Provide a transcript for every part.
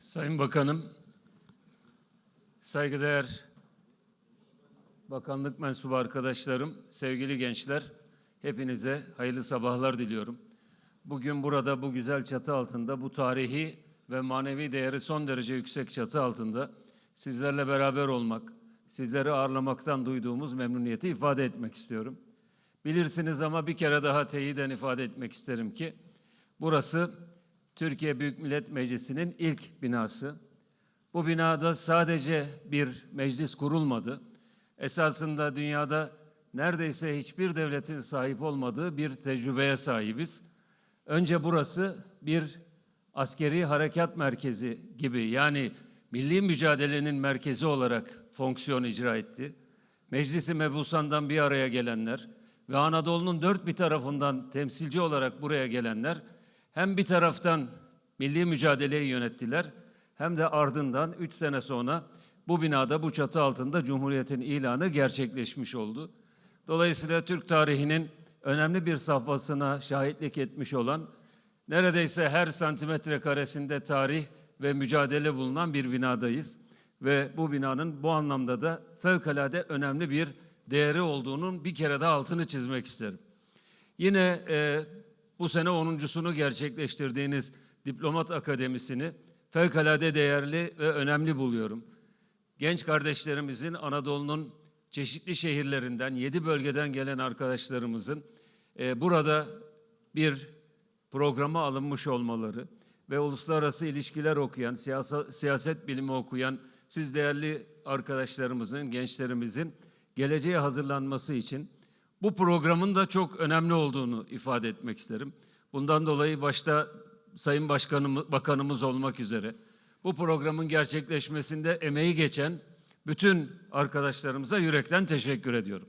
Sayın Bakanım, saygıdeğer bakanlık mensubu arkadaşlarım, sevgili gençler, hepinize hayırlı sabahlar diliyorum. Bugün burada bu güzel çatı altında, bu tarihi ve manevi değeri son derece yüksek çatı altında sizlerle beraber olmak, sizleri ağırlamaktan duyduğumuz memnuniyeti ifade etmek istiyorum. Bilirsiniz ama bir kere daha teyiden ifade etmek isterim ki, burası Türkiye Büyük Millet Meclisi'nin ilk binası. Bu binada sadece bir meclis kurulmadı. Esasında dünyada neredeyse hiçbir devletin sahip olmadığı bir tecrübeye sahibiz. Önce burası bir askeri harekat merkezi gibi yani milli mücadelenin merkezi olarak fonksiyon icra etti. Meclisi Mebusan'dan bir araya gelenler ve Anadolu'nun dört bir tarafından temsilci olarak buraya gelenler hem bir taraftan milli mücadeleyi yönettiler hem de ardından üç sene sonra bu binada bu çatı altında Cumhuriyet'in ilanı gerçekleşmiş oldu. Dolayısıyla Türk tarihinin önemli bir safhasına şahitlik etmiş olan neredeyse her santimetre karesinde tarih ve mücadele bulunan bir binadayız. Ve bu binanın bu anlamda da fevkalade önemli bir değeri olduğunun bir kere daha altını çizmek isterim. Yine e, bu sene 10.sunu gerçekleştirdiğiniz Diplomat Akademisi'ni fevkalade değerli ve önemli buluyorum. Genç kardeşlerimizin Anadolu'nun çeşitli şehirlerinden, yedi bölgeden gelen arkadaşlarımızın e, burada bir programa alınmış olmaları ve uluslararası ilişkiler okuyan, siyasa, siyaset bilimi okuyan siz değerli arkadaşlarımızın, gençlerimizin geleceğe hazırlanması için bu programın da çok önemli olduğunu ifade etmek isterim. Bundan dolayı başta Sayın Başkanımız, Bakanımız olmak üzere bu programın gerçekleşmesinde emeği geçen bütün arkadaşlarımıza yürekten teşekkür ediyorum.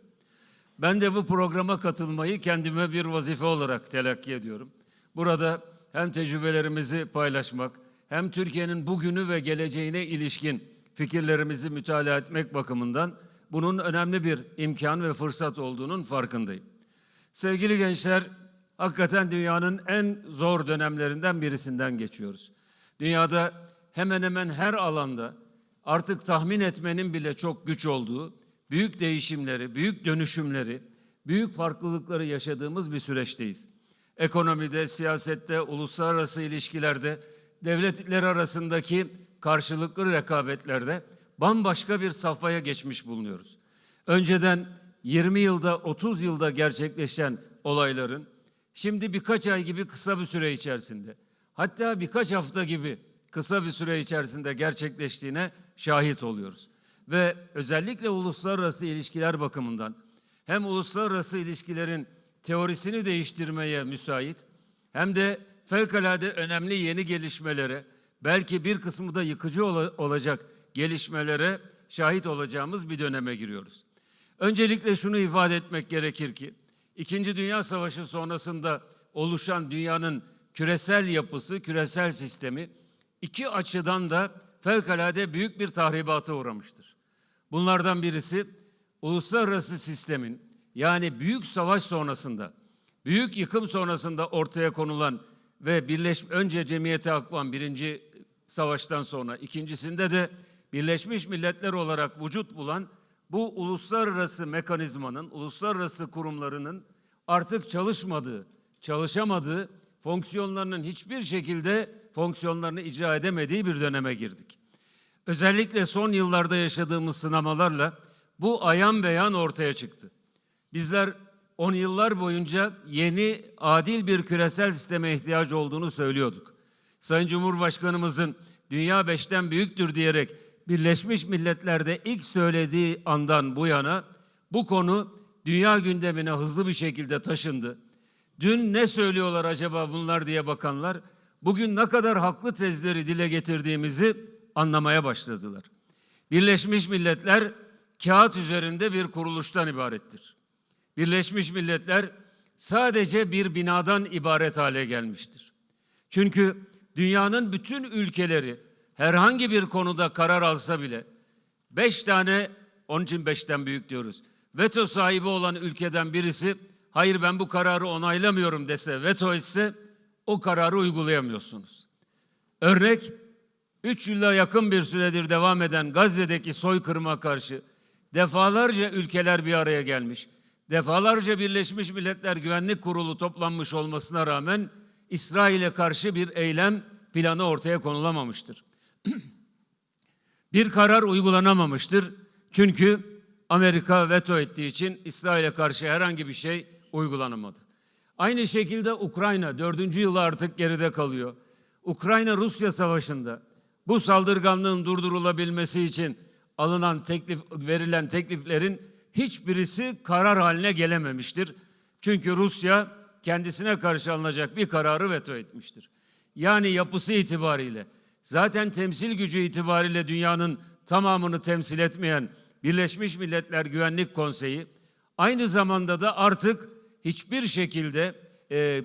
Ben de bu programa katılmayı kendime bir vazife olarak telakki ediyorum. Burada hem tecrübelerimizi paylaşmak, hem Türkiye'nin bugünü ve geleceğine ilişkin fikirlerimizi mütalaa etmek bakımından bunun önemli bir imkan ve fırsat olduğunun farkındayım. Sevgili gençler, hakikaten dünyanın en zor dönemlerinden birisinden geçiyoruz. Dünyada hemen hemen her alanda artık tahmin etmenin bile çok güç olduğu büyük değişimleri, büyük dönüşümleri, büyük farklılıkları yaşadığımız bir süreçteyiz. Ekonomide, siyasette, uluslararası ilişkilerde, devletler arasındaki karşılıklı rekabetlerde bambaşka bir safhaya geçmiş bulunuyoruz. Önceden 20 yılda, 30 yılda gerçekleşen olayların şimdi birkaç ay gibi kısa bir süre içerisinde, hatta birkaç hafta gibi kısa bir süre içerisinde gerçekleştiğine şahit oluyoruz. Ve özellikle uluslararası ilişkiler bakımından hem uluslararası ilişkilerin teorisini değiştirmeye müsait hem de fevkalade önemli yeni gelişmelere, belki bir kısmı da yıkıcı ola- olacak gelişmelere şahit olacağımız bir döneme giriyoruz. Öncelikle şunu ifade etmek gerekir ki, İkinci Dünya Savaşı sonrasında oluşan dünyanın küresel yapısı, küresel sistemi iki açıdan da fevkalade büyük bir tahribata uğramıştır. Bunlardan birisi uluslararası sistemin yani büyük savaş sonrasında, büyük yıkım sonrasında ortaya konulan ve birleş önce cemiyete akban birinci savaştan sonra ikincisinde de Birleşmiş Milletler olarak vücut bulan bu uluslararası mekanizmanın, uluslararası kurumlarının artık çalışmadığı, çalışamadığı, fonksiyonlarının hiçbir şekilde fonksiyonlarını icra edemediği bir döneme girdik. Özellikle son yıllarda yaşadığımız sınamalarla bu ayan beyan ortaya çıktı. Bizler on yıllar boyunca yeni adil bir küresel sisteme ihtiyacı olduğunu söylüyorduk. Sayın Cumhurbaşkanımızın dünya beşten büyüktür diyerek Birleşmiş Milletler'de ilk söylediği andan bu yana bu konu dünya gündemine hızlı bir şekilde taşındı. Dün ne söylüyorlar acaba bunlar diye bakanlar bugün ne kadar haklı tezleri dile getirdiğimizi anlamaya başladılar. Birleşmiş Milletler kağıt üzerinde bir kuruluştan ibarettir. Birleşmiş Milletler sadece bir binadan ibaret hale gelmiştir. Çünkü dünyanın bütün ülkeleri herhangi bir konuda karar alsa bile beş tane, onun için beşten büyük diyoruz. Veto sahibi olan ülkeden birisi hayır ben bu kararı onaylamıyorum dese, veto etse o kararı uygulayamıyorsunuz. Örnek 3 yıla yakın bir süredir devam eden Gazze'deki soykırıma karşı defalarca ülkeler bir araya gelmiş. Defalarca Birleşmiş Milletler Güvenlik Kurulu toplanmış olmasına rağmen İsrail'e karşı bir eylem planı ortaya konulamamıştır. bir karar uygulanamamıştır. Çünkü Amerika veto ettiği için İsrail'e karşı herhangi bir şey uygulanamadı. Aynı şekilde Ukrayna dördüncü yılı artık geride kalıyor. Ukrayna-Rusya savaşında bu saldırganlığın durdurulabilmesi için alınan teklif, verilen tekliflerin hiçbirisi karar haline gelememiştir. Çünkü Rusya kendisine karşı alınacak bir kararı veto etmiştir. Yani yapısı itibariyle zaten temsil gücü itibariyle dünyanın tamamını temsil etmeyen Birleşmiş Milletler Güvenlik Konseyi aynı zamanda da artık hiçbir şekilde e,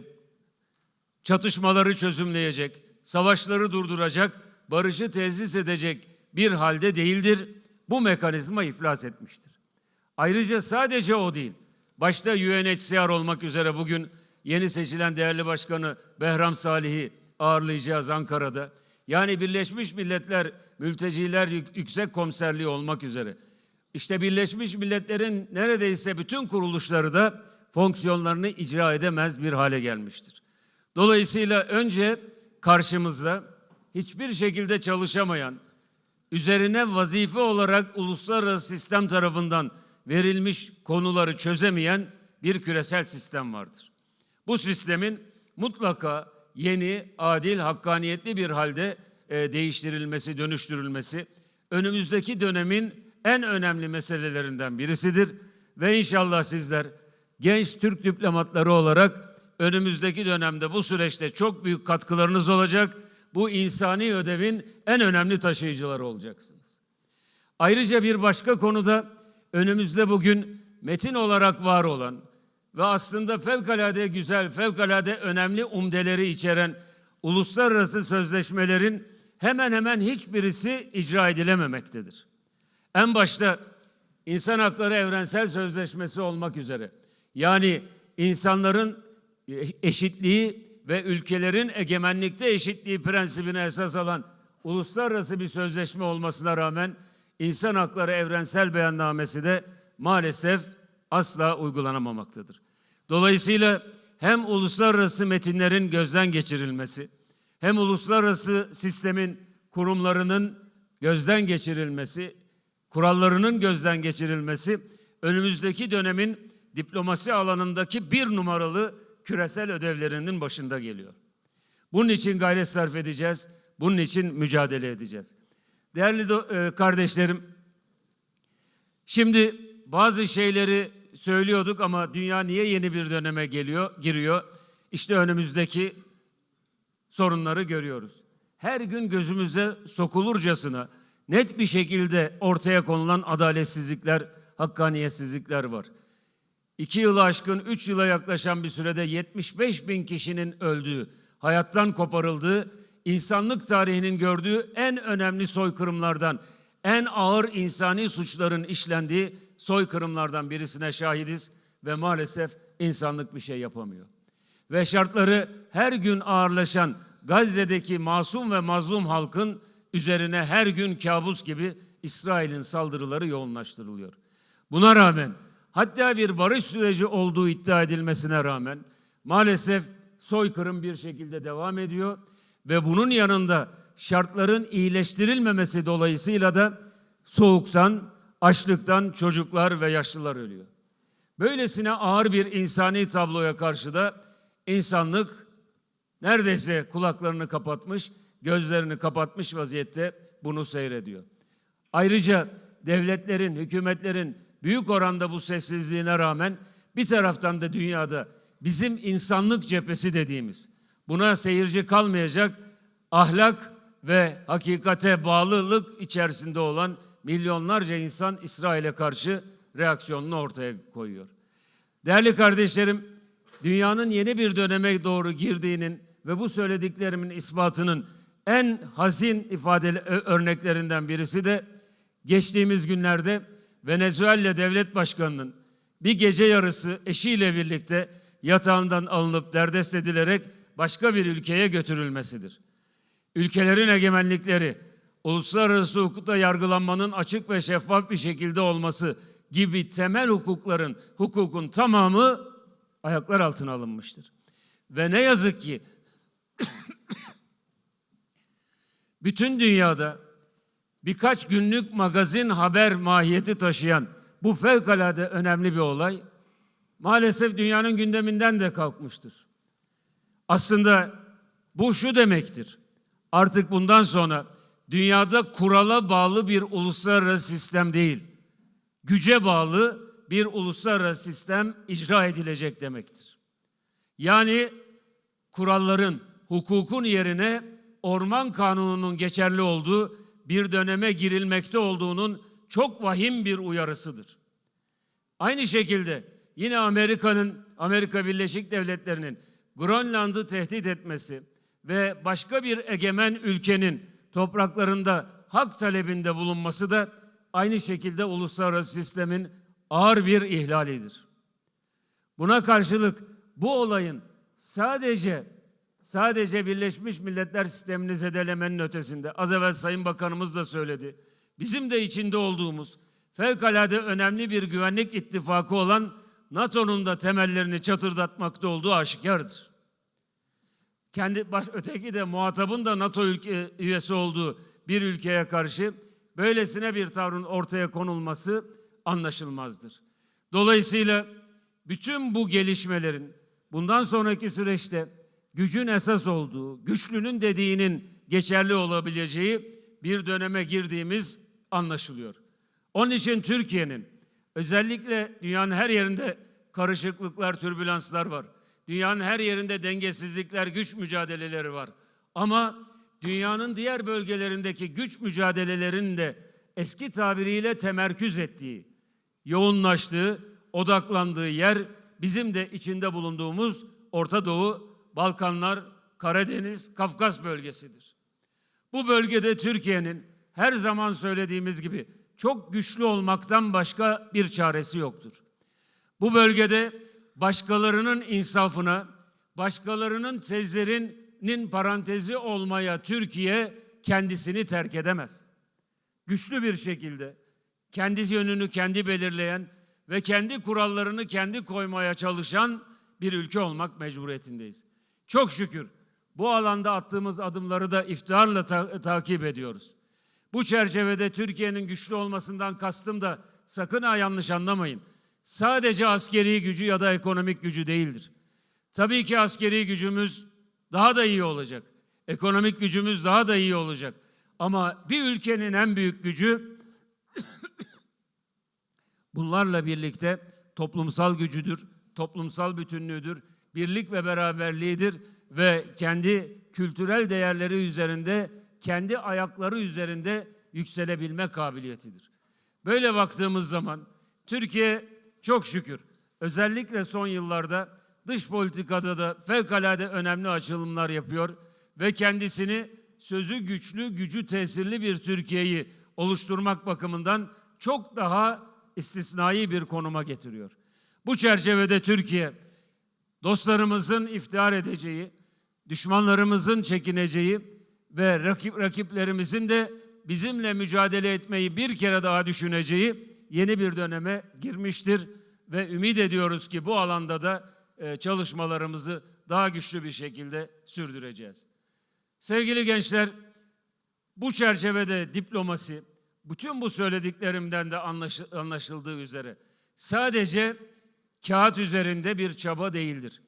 çatışmaları çözümleyecek, savaşları durduracak, barışı tesis edecek bir halde değildir. Bu mekanizma iflas etmiştir. Ayrıca sadece o değil. Başta UNHCR olmak üzere bugün yeni seçilen değerli başkanı Behram Salih'i ağırlayacağız Ankara'da. Yani Birleşmiş Milletler Mülteciler Yük- Yüksek Komiserliği olmak üzere. İşte Birleşmiş Milletler'in neredeyse bütün kuruluşları da fonksiyonlarını icra edemez bir hale gelmiştir. Dolayısıyla önce karşımızda hiçbir şekilde çalışamayan, üzerine vazife olarak uluslararası sistem tarafından verilmiş konuları çözemeyen bir küresel sistem vardır. Bu sistemin mutlaka yeni, adil, hakkaniyetli bir halde e, değiştirilmesi, dönüştürülmesi önümüzdeki dönemin en önemli meselelerinden birisidir ve inşallah sizler genç Türk diplomatları olarak önümüzdeki dönemde bu süreçte çok büyük katkılarınız olacak. Bu insani ödevin en önemli taşıyıcıları olacaksınız. Ayrıca bir başka konuda önümüzde bugün metin olarak var olan ve aslında fevkalade güzel, fevkalade önemli umdeleri içeren uluslararası sözleşmelerin hemen hemen hiçbirisi icra edilememektedir. En başta İnsan Hakları Evrensel Sözleşmesi olmak üzere yani insanların eşitliği ve ülkelerin egemenlikte eşitliği prensibine esas alan uluslararası bir sözleşme olmasına rağmen İnsan Hakları Evrensel Beyannamesi de maalesef asla uygulanamamaktadır. Dolayısıyla hem uluslararası metinlerin gözden geçirilmesi, hem uluslararası sistemin kurumlarının gözden geçirilmesi, kurallarının gözden geçirilmesi önümüzdeki dönemin diplomasi alanındaki bir numaralı küresel ödevlerinin başında geliyor. Bunun için gayret sarf edeceğiz. Bunun için mücadele edeceğiz. Değerli e, kardeşlerim, şimdi bazı şeyleri söylüyorduk ama dünya niye yeni bir döneme geliyor, giriyor? İşte önümüzdeki sorunları görüyoruz. Her gün gözümüze sokulurcasına net bir şekilde ortaya konulan adaletsizlikler, hakkaniyetsizlikler var. İki yılı aşkın, üç yıla yaklaşan bir sürede 75 bin kişinin öldüğü, hayattan koparıldığı, insanlık tarihinin gördüğü en önemli soykırımlardan, en ağır insani suçların işlendiği soykırımlardan birisine şahidiz ve maalesef insanlık bir şey yapamıyor. Ve şartları her gün ağırlaşan Gazze'deki masum ve mazlum halkın üzerine her gün kabus gibi İsrail'in saldırıları yoğunlaştırılıyor. Buna rağmen hatta bir barış süreci olduğu iddia edilmesine rağmen maalesef soykırım bir şekilde devam ediyor ve bunun yanında şartların iyileştirilmemesi dolayısıyla da soğuktan, açlıktan çocuklar ve yaşlılar ölüyor. Böylesine ağır bir insani tabloya karşı da insanlık neredeyse kulaklarını kapatmış, gözlerini kapatmış vaziyette bunu seyrediyor. Ayrıca devletlerin, hükümetlerin büyük oranda bu sessizliğine rağmen bir taraftan da dünyada bizim insanlık cephesi dediğimiz buna seyirci kalmayacak ahlak ve hakikate bağlılık içerisinde olan milyonlarca insan İsrail'e karşı reaksiyonunu ortaya koyuyor. Değerli kardeşlerim, dünyanın yeni bir döneme doğru girdiğinin ve bu söylediklerimin ispatının en hazin ifadeli örneklerinden birisi de geçtiğimiz günlerde Venezuela Devlet Başkanı'nın bir gece yarısı eşiyle birlikte yatağından alınıp derdest edilerek başka bir ülkeye götürülmesidir. ülkelerin egemenlikleri, uluslararası hukukta yargılanmanın açık ve şeffaf bir şekilde olması gibi temel hukukların, hukukun tamamı ayaklar altına alınmıştır. Ve ne yazık ki bütün dünyada birkaç günlük magazin haber mahiyeti taşıyan bu fevkalade önemli bir olay maalesef dünyanın gündeminden de kalkmıştır. Aslında bu şu demektir. Artık bundan sonra dünyada kurala bağlı bir uluslararası sistem değil, güce bağlı bir uluslararası sistem icra edilecek demektir. Yani kuralların, hukukun yerine orman kanununun geçerli olduğu bir döneme girilmekte olduğunun çok vahim bir uyarısıdır. Aynı şekilde yine Amerika'nın, Amerika Birleşik Devletleri'nin Grönland'ı tehdit etmesi ve başka bir egemen ülkenin topraklarında hak talebinde bulunması da aynı şekilde uluslararası sistemin ağır bir ihlalidir. Buna karşılık bu olayın sadece sadece Birleşmiş Milletler sistemini zedelemenin ötesinde az evvel Sayın Bakanımız da söyledi. Bizim de içinde olduğumuz fevkalade önemli bir güvenlik ittifakı olan NATO'nun da temellerini çatırdatmakta olduğu aşikardır. Kendi baş öteki de muhatabın da NATO ülke, üyesi olduğu bir ülkeye karşı böylesine bir tavrın ortaya konulması anlaşılmazdır. Dolayısıyla bütün bu gelişmelerin bundan sonraki süreçte gücün esas olduğu, güçlünün dediğinin geçerli olabileceği bir döneme girdiğimiz anlaşılıyor. Onun için Türkiye'nin özellikle dünyanın her yerinde karışıklıklar, türbülanslar var. Dünyanın her yerinde dengesizlikler, güç mücadeleleri var. Ama dünyanın diğer bölgelerindeki güç mücadelelerinin de eski tabiriyle temerküz ettiği, yoğunlaştığı, odaklandığı yer bizim de içinde bulunduğumuz Orta Doğu, Balkanlar, Karadeniz, Kafkas bölgesidir. Bu bölgede Türkiye'nin her zaman söylediğimiz gibi çok güçlü olmaktan başka bir çaresi yoktur. Bu bölgede başkalarının insafına, başkalarının tezlerinin parantezi olmaya Türkiye kendisini terk edemez. Güçlü bir şekilde kendi yönünü kendi belirleyen ve kendi kurallarını kendi koymaya çalışan bir ülke olmak mecburiyetindeyiz. Çok şükür bu alanda attığımız adımları da iftiharla ta- takip ediyoruz. Bu çerçevede Türkiye'nin güçlü olmasından kastım da sakın ha yanlış anlamayın. Sadece askeri gücü ya da ekonomik gücü değildir. Tabii ki askeri gücümüz daha da iyi olacak. Ekonomik gücümüz daha da iyi olacak. Ama bir ülkenin en büyük gücü bunlarla birlikte toplumsal gücüdür, toplumsal bütünlüğüdür, birlik ve beraberliğidir ve kendi kültürel değerleri üzerinde, kendi ayakları üzerinde yükselebilme kabiliyetidir. Böyle baktığımız zaman Türkiye çok şükür özellikle son yıllarda dış politikada da fevkalade önemli açılımlar yapıyor ve kendisini sözü güçlü, gücü tesirli bir Türkiye'yi oluşturmak bakımından çok daha istisnai bir konuma getiriyor. Bu çerçevede Türkiye dostlarımızın iftihar edeceği, düşmanlarımızın çekineceği ve rakip, rakiplerimizin de bizimle mücadele etmeyi bir kere daha düşüneceği yeni bir döneme girmiştir ve ümit ediyoruz ki bu alanda da e, çalışmalarımızı daha güçlü bir şekilde sürdüreceğiz. Sevgili gençler, bu çerçevede diplomasi, bütün bu söylediklerimden de anlaşı- anlaşıldığı üzere sadece kağıt üzerinde bir çaba değildir.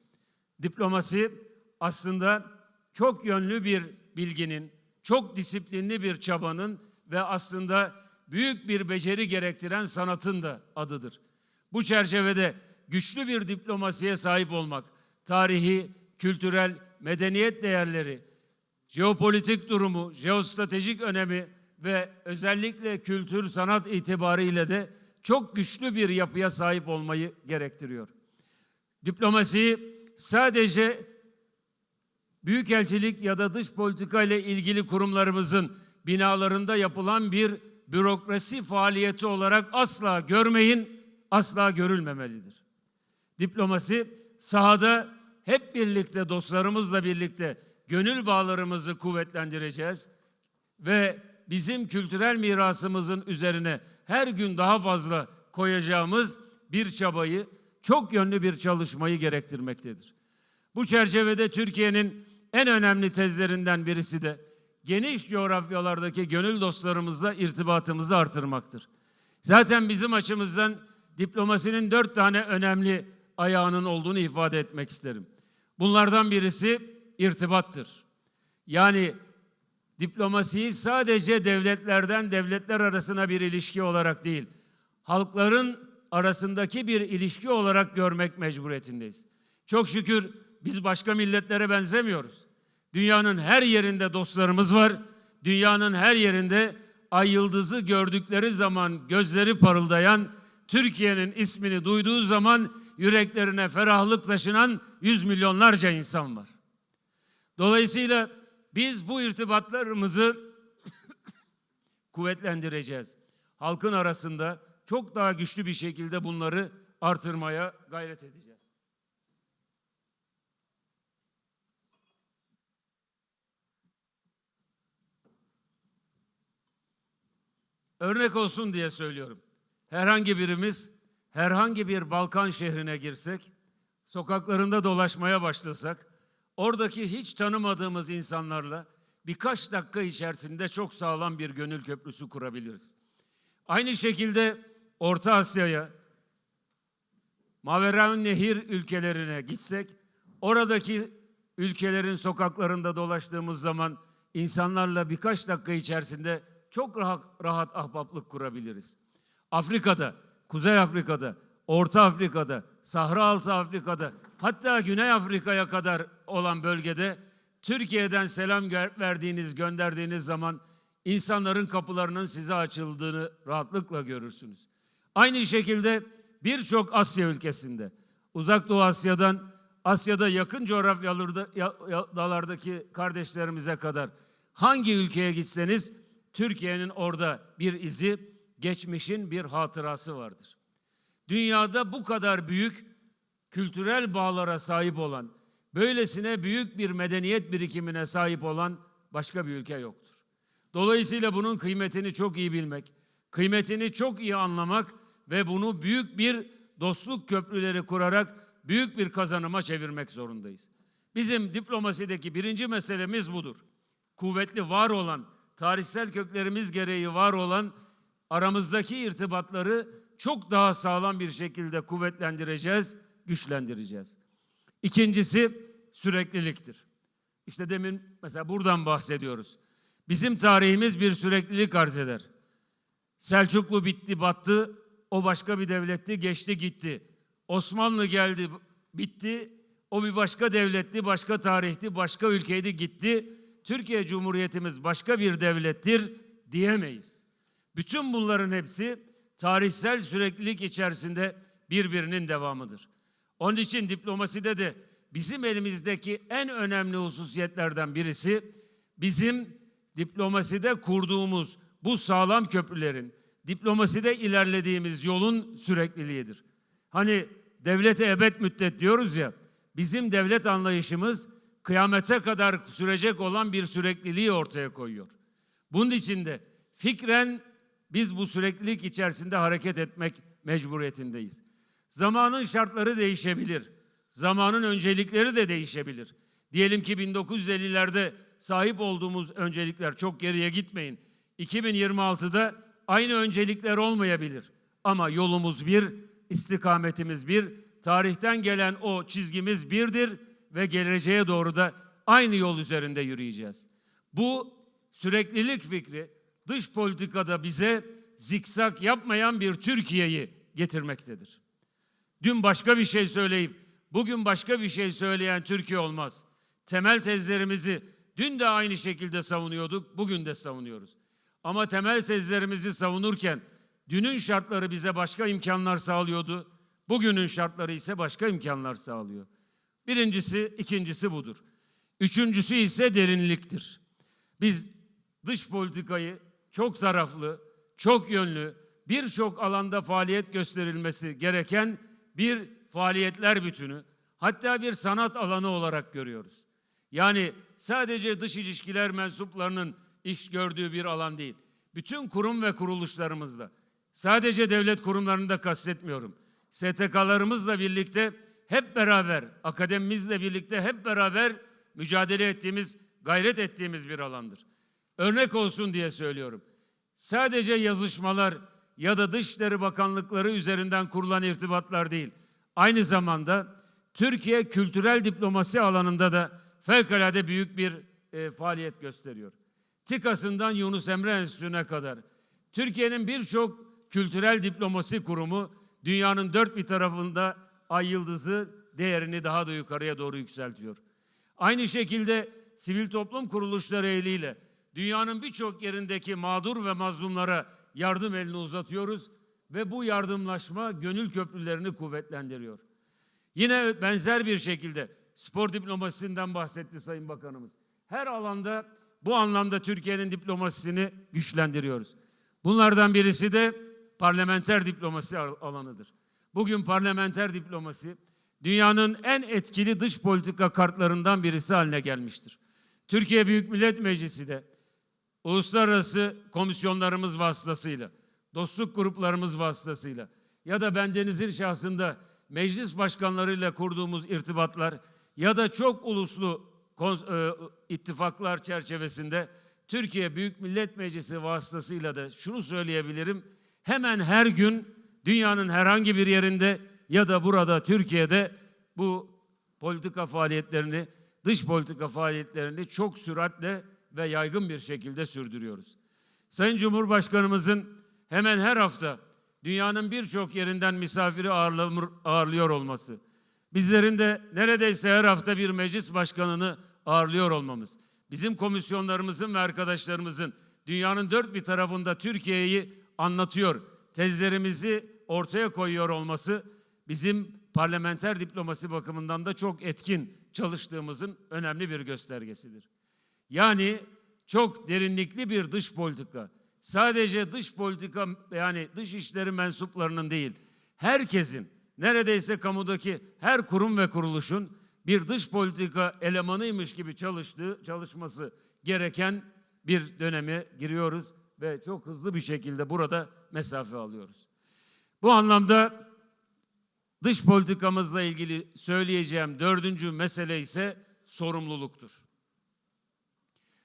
Diplomasi aslında çok yönlü bir bilginin, çok disiplinli bir çabanın ve aslında büyük bir beceri gerektiren sanatın da adıdır. Bu çerçevede güçlü bir diplomasiye sahip olmak, tarihi, kültürel, medeniyet değerleri, jeopolitik durumu, jeostratejik önemi ve özellikle kültür sanat itibariyle de çok güçlü bir yapıya sahip olmayı gerektiriyor. Diplomasi sadece büyükelçilik ya da dış politika ile ilgili kurumlarımızın binalarında yapılan bir bürokrasi faaliyeti olarak asla görmeyin, asla görülmemelidir. Diplomasi sahada hep birlikte dostlarımızla birlikte gönül bağlarımızı kuvvetlendireceğiz ve bizim kültürel mirasımızın üzerine her gün daha fazla koyacağımız bir çabayı, çok yönlü bir çalışmayı gerektirmektedir. Bu çerçevede Türkiye'nin en önemli tezlerinden birisi de geniş coğrafyalardaki gönül dostlarımızla irtibatımızı artırmaktır. Zaten bizim açımızdan diplomasinin dört tane önemli ayağının olduğunu ifade etmek isterim. Bunlardan birisi irtibattır. Yani diplomasiyi sadece devletlerden devletler arasına bir ilişki olarak değil, halkların arasındaki bir ilişki olarak görmek mecburiyetindeyiz. Çok şükür biz başka milletlere benzemiyoruz. Dünyanın her yerinde dostlarımız var. Dünyanın her yerinde ay yıldızı gördükleri zaman gözleri parıldayan, Türkiye'nin ismini duyduğu zaman yüreklerine ferahlık taşınan yüz milyonlarca insan var. Dolayısıyla biz bu irtibatlarımızı kuvvetlendireceğiz. Halkın arasında çok daha güçlü bir şekilde bunları artırmaya gayret edeceğiz. Örnek olsun diye söylüyorum. Herhangi birimiz herhangi bir Balkan şehrine girsek, sokaklarında dolaşmaya başlasak, oradaki hiç tanımadığımız insanlarla birkaç dakika içerisinde çok sağlam bir gönül köprüsü kurabiliriz. Aynı şekilde Orta Asya'ya, Maveraun Nehir ülkelerine gitsek, oradaki ülkelerin sokaklarında dolaştığımız zaman insanlarla birkaç dakika içerisinde çok rahat, rahat ahbaplık kurabiliriz. Afrika'da, Kuzey Afrika'da, Orta Afrika'da, Sahra Altı Afrika'da, hatta Güney Afrika'ya kadar olan bölgede Türkiye'den selam verdiğiniz, gönderdiğiniz zaman insanların kapılarının size açıldığını rahatlıkla görürsünüz. Aynı şekilde birçok Asya ülkesinde, Uzak Doğu Asya'dan Asya'da yakın coğrafyalarda ya- ya- dalardaki kardeşlerimize kadar hangi ülkeye gitseniz Türkiye'nin orada bir izi, geçmişin bir hatırası vardır. Dünyada bu kadar büyük kültürel bağlara sahip olan, böylesine büyük bir medeniyet birikimine sahip olan başka bir ülke yoktur. Dolayısıyla bunun kıymetini çok iyi bilmek, kıymetini çok iyi anlamak ve bunu büyük bir dostluk köprüleri kurarak büyük bir kazanıma çevirmek zorundayız. Bizim diplomasideki birinci meselemiz budur. Kuvvetli var olan, tarihsel köklerimiz gereği var olan aramızdaki irtibatları çok daha sağlam bir şekilde kuvvetlendireceğiz, güçlendireceğiz. İkincisi sürekliliktir. İşte demin mesela buradan bahsediyoruz. Bizim tarihimiz bir süreklilik arz eder. Selçuklu bitti, battı. O başka bir devletti, geçti, gitti. Osmanlı geldi, bitti. O bir başka devletti, başka tarihti, başka ülkeydi, gitti. Türkiye Cumhuriyetimiz başka bir devlettir diyemeyiz. Bütün bunların hepsi tarihsel süreklilik içerisinde birbirinin devamıdır. Onun için diplomaside de bizim elimizdeki en önemli hususiyetlerden birisi bizim diplomaside kurduğumuz bu sağlam köprülerin, diplomaside ilerlediğimiz yolun sürekliliğidir. Hani devlete ebed müddet diyoruz ya, bizim devlet anlayışımız kıyamete kadar sürecek olan bir sürekliliği ortaya koyuyor. Bunun için de fikren biz bu süreklilik içerisinde hareket etmek mecburiyetindeyiz. Zamanın şartları değişebilir. Zamanın öncelikleri de değişebilir. Diyelim ki 1950'lerde sahip olduğumuz öncelikler çok geriye gitmeyin. 2026'da aynı öncelikler olmayabilir. Ama yolumuz bir, istikametimiz bir, tarihten gelen o çizgimiz birdir ve geleceğe doğru da aynı yol üzerinde yürüyeceğiz. Bu süreklilik fikri dış politikada bize zikzak yapmayan bir Türkiye'yi getirmektedir. Dün başka bir şey söyleyip bugün başka bir şey söyleyen Türkiye olmaz. Temel tezlerimizi dün de aynı şekilde savunuyorduk, bugün de savunuyoruz. Ama temel tezlerimizi savunurken dünün şartları bize başka imkanlar sağlıyordu. Bugünün şartları ise başka imkanlar sağlıyor. Birincisi, ikincisi budur. Üçüncüsü ise derinliktir. Biz dış politikayı çok taraflı, çok yönlü, birçok alanda faaliyet gösterilmesi gereken bir faaliyetler bütünü, hatta bir sanat alanı olarak görüyoruz. Yani sadece dış ilişkiler mensuplarının iş gördüğü bir alan değil. Bütün kurum ve kuruluşlarımızda, sadece devlet kurumlarını da kastetmiyorum. STK'larımızla birlikte hep beraber, akademimizle birlikte hep beraber mücadele ettiğimiz, gayret ettiğimiz bir alandır. Örnek olsun diye söylüyorum. Sadece yazışmalar ya da Dışişleri Bakanlıkları üzerinden kurulan irtibatlar değil. Aynı zamanda Türkiye kültürel diplomasi alanında da fevkalade büyük bir e, faaliyet gösteriyor. TİKA'sından Yunus Emre Enstitüsü'ne kadar Türkiye'nin birçok kültürel diplomasi kurumu dünyanın dört bir tarafında ay yıldızı değerini daha da yukarıya doğru yükseltiyor. Aynı şekilde sivil toplum kuruluşları eliyle dünyanın birçok yerindeki mağdur ve mazlumlara yardım elini uzatıyoruz ve bu yardımlaşma gönül köprülerini kuvvetlendiriyor. Yine benzer bir şekilde spor diplomasisinden bahsetti Sayın Bakanımız. Her alanda bu anlamda Türkiye'nin diplomasisini güçlendiriyoruz. Bunlardan birisi de parlamenter diplomasi al- alanıdır. Bugün parlamenter diplomasi dünyanın en etkili dış politika kartlarından birisi haline gelmiştir. Türkiye Büyük Millet Meclisi de uluslararası komisyonlarımız vasıtasıyla, dostluk gruplarımız vasıtasıyla ya da bendenizin şahsında meclis başkanlarıyla kurduğumuz irtibatlar ya da çok uluslu e, ittifaklar çerçevesinde Türkiye Büyük Millet Meclisi vasıtasıyla da şunu söyleyebilirim. Hemen her gün dünyanın herhangi bir yerinde ya da burada Türkiye'de bu politika faaliyetlerini, dış politika faaliyetlerini çok süratle ve yaygın bir şekilde sürdürüyoruz. Sayın Cumhurbaşkanımızın hemen her hafta dünyanın birçok yerinden misafiri ağırlıyor olması, bizlerin de neredeyse her hafta bir meclis başkanını ağırlıyor olmamız, bizim komisyonlarımızın ve arkadaşlarımızın dünyanın dört bir tarafında Türkiye'yi anlatıyor, tezlerimizi ortaya koyuyor olması bizim parlamenter diplomasi bakımından da çok etkin çalıştığımızın önemli bir göstergesidir. Yani çok derinlikli bir dış politika. Sadece dış politika yani dış işleri mensuplarının değil, herkesin neredeyse kamudaki her kurum ve kuruluşun bir dış politika elemanıymış gibi çalıştığı, çalışması gereken bir döneme giriyoruz ve çok hızlı bir şekilde burada mesafe alıyoruz. Bu anlamda dış politikamızla ilgili söyleyeceğim dördüncü mesele ise sorumluluktur.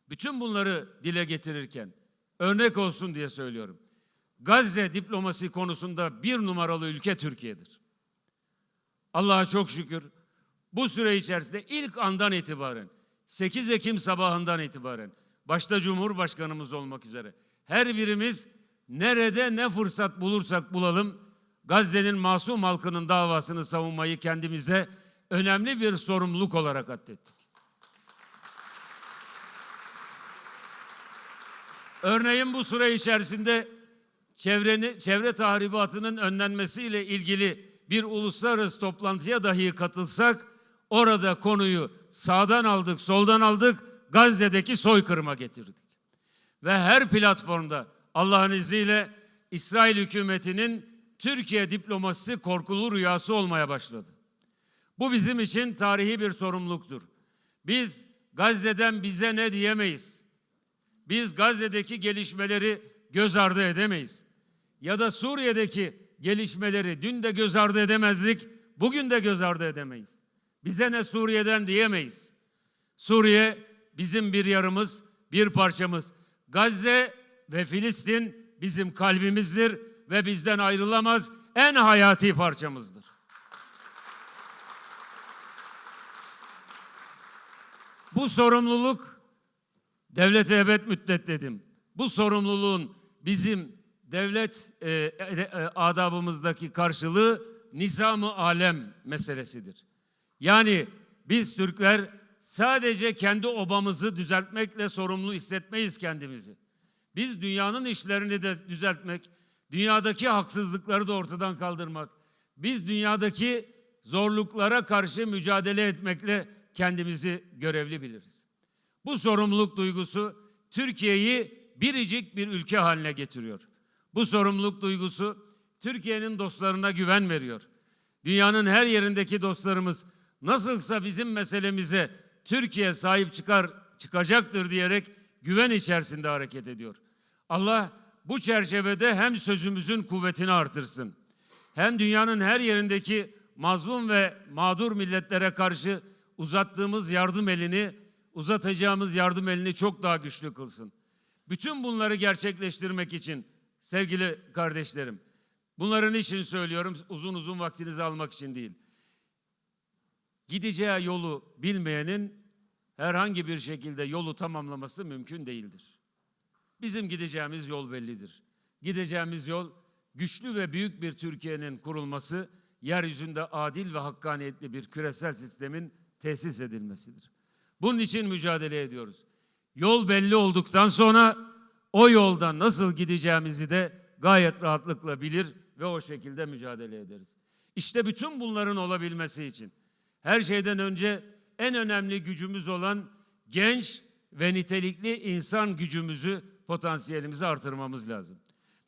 Bütün bunları dile getirirken örnek olsun diye söylüyorum. Gazze diplomasi konusunda bir numaralı ülke Türkiye'dir. Allah'a çok şükür bu süre içerisinde ilk andan itibaren 8 Ekim sabahından itibaren başta Cumhurbaşkanımız olmak üzere her birimiz nerede ne fırsat bulursak bulalım Gazze'nin masum halkının davasını savunmayı kendimize önemli bir sorumluluk olarak atfettik. Örneğin bu süre içerisinde çevreni, çevre tahribatının önlenmesiyle ilgili bir uluslararası toplantıya dahi katılsak orada konuyu sağdan aldık, soldan aldık, Gazze'deki soykırıma getirdik. Ve her platformda Allah'ın izniyle İsrail hükümetinin Türkiye diplomasisi korkulu rüyası olmaya başladı. Bu bizim için tarihi bir sorumluluktur. Biz Gazze'den bize ne diyemeyiz. Biz Gazze'deki gelişmeleri göz ardı edemeyiz. Ya da Suriye'deki gelişmeleri dün de göz ardı edemezdik, bugün de göz ardı edemeyiz. Bize ne Suriye'den diyemeyiz. Suriye bizim bir yarımız, bir parçamız. Gazze ve Filistin bizim kalbimizdir ve bizden ayrılamaz en hayati parçamızdır. Bu sorumluluk devlete ebed müddet dedim. Bu sorumluluğun bizim devlet e, e, e, adabımızdaki karşılığı nizamı alem meselesidir. Yani biz Türkler sadece kendi obamızı düzeltmekle sorumlu hissetmeyiz kendimizi. Biz dünyanın işlerini de düzeltmek, dünyadaki haksızlıkları da ortadan kaldırmak, biz dünyadaki zorluklara karşı mücadele etmekle kendimizi görevli biliriz. Bu sorumluluk duygusu Türkiye'yi biricik bir ülke haline getiriyor. Bu sorumluluk duygusu Türkiye'nin dostlarına güven veriyor. Dünyanın her yerindeki dostlarımız nasılsa bizim meselemize Türkiye sahip çıkar çıkacaktır diyerek güven içerisinde hareket ediyor. Allah bu çerçevede hem sözümüzün kuvvetini artırsın. Hem dünyanın her yerindeki mazlum ve mağdur milletlere karşı uzattığımız yardım elini, uzatacağımız yardım elini çok daha güçlü kılsın. Bütün bunları gerçekleştirmek için sevgili kardeşlerim, bunların için söylüyorum, uzun uzun vaktinizi almak için değil. Gideceği yolu bilmeyenin herhangi bir şekilde yolu tamamlaması mümkün değildir. Bizim gideceğimiz yol bellidir. Gideceğimiz yol güçlü ve büyük bir Türkiye'nin kurulması, yeryüzünde adil ve hakkaniyetli bir küresel sistemin tesis edilmesidir. Bunun için mücadele ediyoruz. Yol belli olduktan sonra o yoldan nasıl gideceğimizi de gayet rahatlıkla bilir ve o şekilde mücadele ederiz. İşte bütün bunların olabilmesi için her şeyden önce en önemli gücümüz olan genç ve nitelikli insan gücümüzü, potansiyelimizi artırmamız lazım.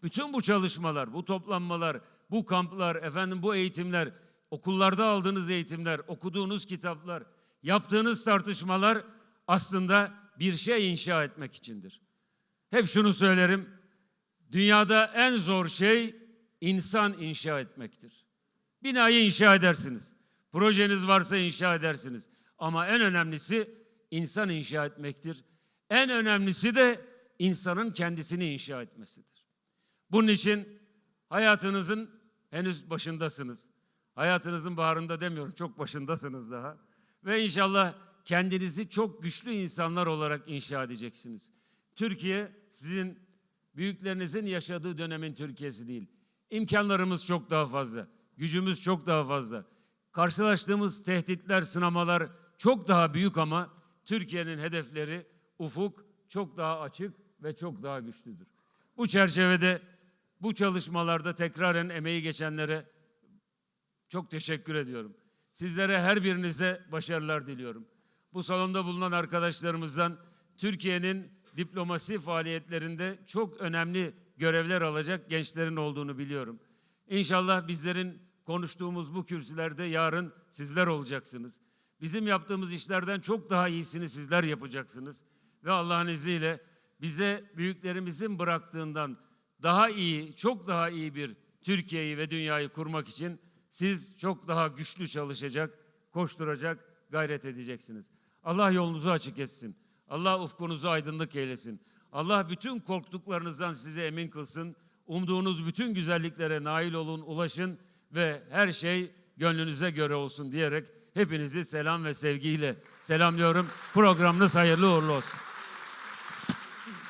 Bütün bu çalışmalar, bu toplanmalar, bu kamplar, efendim bu eğitimler, okullarda aldığınız eğitimler, okuduğunuz kitaplar, yaptığınız tartışmalar aslında bir şey inşa etmek içindir. Hep şunu söylerim. Dünyada en zor şey insan inşa etmektir. Binayı inşa edersiniz. Projeniz varsa inşa edersiniz. Ama en önemlisi insan inşa etmektir. En önemlisi de insanın kendisini inşa etmesidir. Bunun için hayatınızın henüz başındasınız. Hayatınızın baharında demiyorum, çok başındasınız daha. Ve inşallah kendinizi çok güçlü insanlar olarak inşa edeceksiniz. Türkiye sizin büyüklerinizin yaşadığı dönemin Türkiye'si değil. İmkanlarımız çok daha fazla, gücümüz çok daha fazla. Karşılaştığımız tehditler, sınamalar çok daha büyük ama Türkiye'nin hedefleri, ufuk çok daha açık ve çok daha güçlüdür. Bu çerçevede bu çalışmalarda tekraren emeği geçenlere çok teşekkür ediyorum. Sizlere her birinize başarılar diliyorum. Bu salonda bulunan arkadaşlarımızdan Türkiye'nin diplomasi faaliyetlerinde çok önemli görevler alacak gençlerin olduğunu biliyorum. İnşallah bizlerin konuştuğumuz bu kürsülerde yarın sizler olacaksınız. Bizim yaptığımız işlerden çok daha iyisini sizler yapacaksınız. Ve Allah'ın izniyle bize büyüklerimizin bıraktığından daha iyi, çok daha iyi bir Türkiye'yi ve dünyayı kurmak için siz çok daha güçlü çalışacak, koşturacak, gayret edeceksiniz. Allah yolunuzu açık etsin. Allah ufkunuzu aydınlık eylesin. Allah bütün korktuklarınızdan sizi emin kılsın. Umduğunuz bütün güzelliklere nail olun, ulaşın ve her şey gönlünüze göre olsun diyerek hepinizi selam ve sevgiyle selamlıyorum. Programınız hayırlı uğurlu olsun.